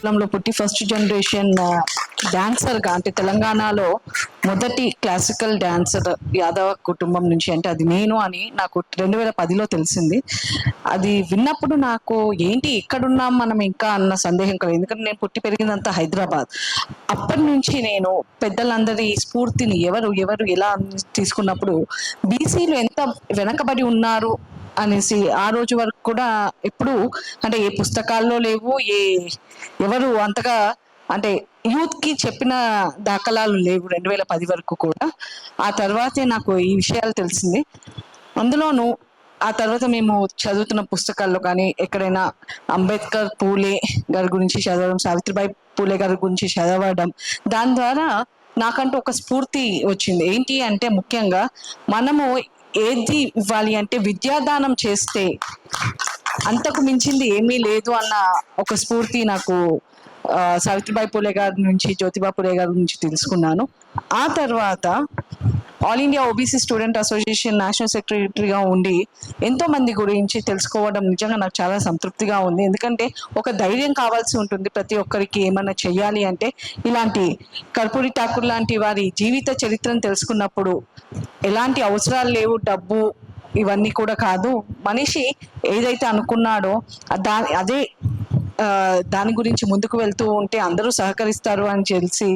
విశాఖపట్నంలో పుట్టి first generation డాన్సర్గా అంటే తెలంగాణలో మొదటి క్లాసికల్ డాన్సర్ యాదవ కుటుంబం నుంచి అంటే అది నేను అని నాకు రెండు వేల పదిలో తెలిసింది. అది విన్నప్పుడు నాకు ఏంటి ఎక్కడున్నాం మనం ఇంకా అన్న సందేహం కలిగింది. ఎందుకంటే నేను పుట్టి పెరిగిందంతా హైదరాబాద్. అప్పటి నుంచి నేను పెద్దలందరి స్ఫూర్తిని ఎవరు ఎవరు ఎలా తీసుకున్నప్పుడు బీసీలు ఎంత వెనకబడి ఉన్నారు అనేసి ఆ రోజు వరకు కూడా ఎప్పుడు అంటే ఏ పుస్తకాల్లో లేవు ఏ ఎవరు అంతగా అంటే యూత్కి చెప్పిన దాఖలాలు లేవు రెండు వేల పది వరకు కూడా. ఆ తర్వాతే నాకు ఈ విషయాలు తెలిసింది. అందులోనూ ఆ తర్వాత మేము చదువుతున్న పుస్తకాల్లో కానీ ఎక్కడైనా అంబేద్కర్ పూలే గారి గురించి చదవడం సావిత్రిబాయి పూలే గారి గురించి చదవడం దాని ద్వారా నాకంటూ ఒక స్ఫూర్తి వచ్చింది. ఏంటి అంటే ముఖ్యంగా మనము ఏది ఇవ్వాలి అంటే విద్యాదానం చేస్తే అంతకు మించింది ఏమీ లేదు అన్న ఒక స్ఫూర్తి నాకు సావిత్రిబాయి పూలే గారి నుంచి జ్యోతిబా పూలే గారి నుంచి తెలుసుకున్నాను. ఆ తర్వాత all India OBC student association national సెక్రటరీగా ఉండి ఎంతో మంది గురించి తెలుసుకోవడం నిజంగా నాకు చాలా సంతృప్తిగా ఉంది. ఎందుకంటే ఒక ధైర్యం కావాల్సి ఉంటుంది ప్రతి ఒక్కరికి ఏమన్నా చేయాలి అంటే ఇలాంటి కర్పూరి ఠాకూర్ లాంటి వారి జీవిత చరిత్రను తెలుసుకున్నప్పుడు ఎలాంటి అవసరాలు లేవు డబ్బు ఇవన్నీ కూడా కాదు. మనిషి ఏదైతే అనుకున్నాడో దా అదే దాని గురించి ముందుకు వెళ్తూ ఉంటే అందరూ సహకరిస్తారు అని తెలిసి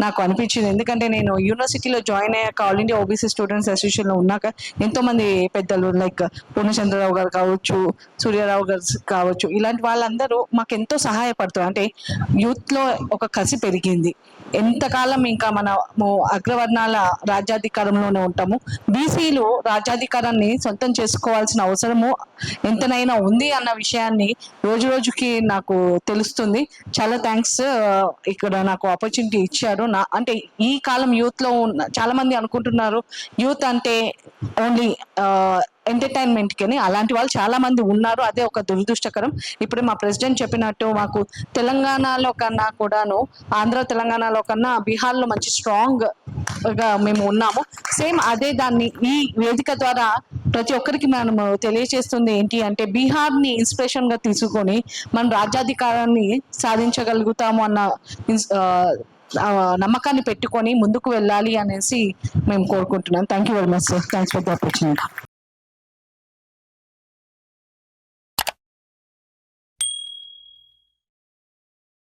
నాకు అనిపించింది. ఎందుకంటే నేను యూనివర్సిటీలో జాయిన్ అయ్యాక ఆల్ ఇండియా ఓబీసీ స్టూడెంట్స్ అసోసియేషన్లో ఉన్నాక ఎంతో మంది పెద్దలు లైక్ పూర్ణచంద్రరావు గారు కావచ్చు సూర్యారావు గారు కావచ్చు ఇలాంటి వాళ్ళందరూ మాకు ఎంతో సహాయపడుతారు అంటే యూత్లో ఒక కసి పెరిగింది. ఎంతకాలం ఇంకా మనము అగ్రవర్ణాల రాజ్యాధికారంలోనే ఉంటాము. బీసీలు రాజ్యాధికారాన్ని సొంతం చేసుకోవాల్సిన అవసరము ఎంతనైనా ఉంది అన్న విషయాన్ని రోజు రోజుకి నాకు తెలుస్తుంది. చాలా థ్యాంక్స్ ఇక్కడ నాకు ఆపర్చునిటీ ఇచ్చారు. నా అంటే ఈ కాలం యూత్లో ఉన్న చాలా మంది అనుకుంటున్నారు యూత్ అంటే ఓన్లీ ఎంటర్టైన్మెంట్కి అలాంటి వాళ్ళు చాలా మంది ఉన్నారు. అదే ఒక దురదృష్టకరం. ఇప్పుడు మా ప్రెసిడెంట్ చెప్పినట్టు మాకు తెలంగాణలో కన్నా కూడాను ఆంధ్ర తెలంగాణలో కన్నా బీహార్లో మంచి స్ట్రాంగ్గా మేము ఉన్నాము. సేమ్ అదే దాన్ని ఈ వేదిక ద్వారా ప్రతి ఒక్కరికి మనము తెలియజేస్తుంది ఏంటి అంటే బీహార్ని ఇన్స్పిరేషన్గా తీసుకొని మనం రాజ్యాధికారాన్ని సాధించగలుగుతాము అన్న ఇన్స్- నమ్మకాన్ని పెట్టుకొని ముందుకు వెళ్ళాలి అనేసి మేము కోరుకుంటున్నాం. Thank you very much sir thanks for the opportunity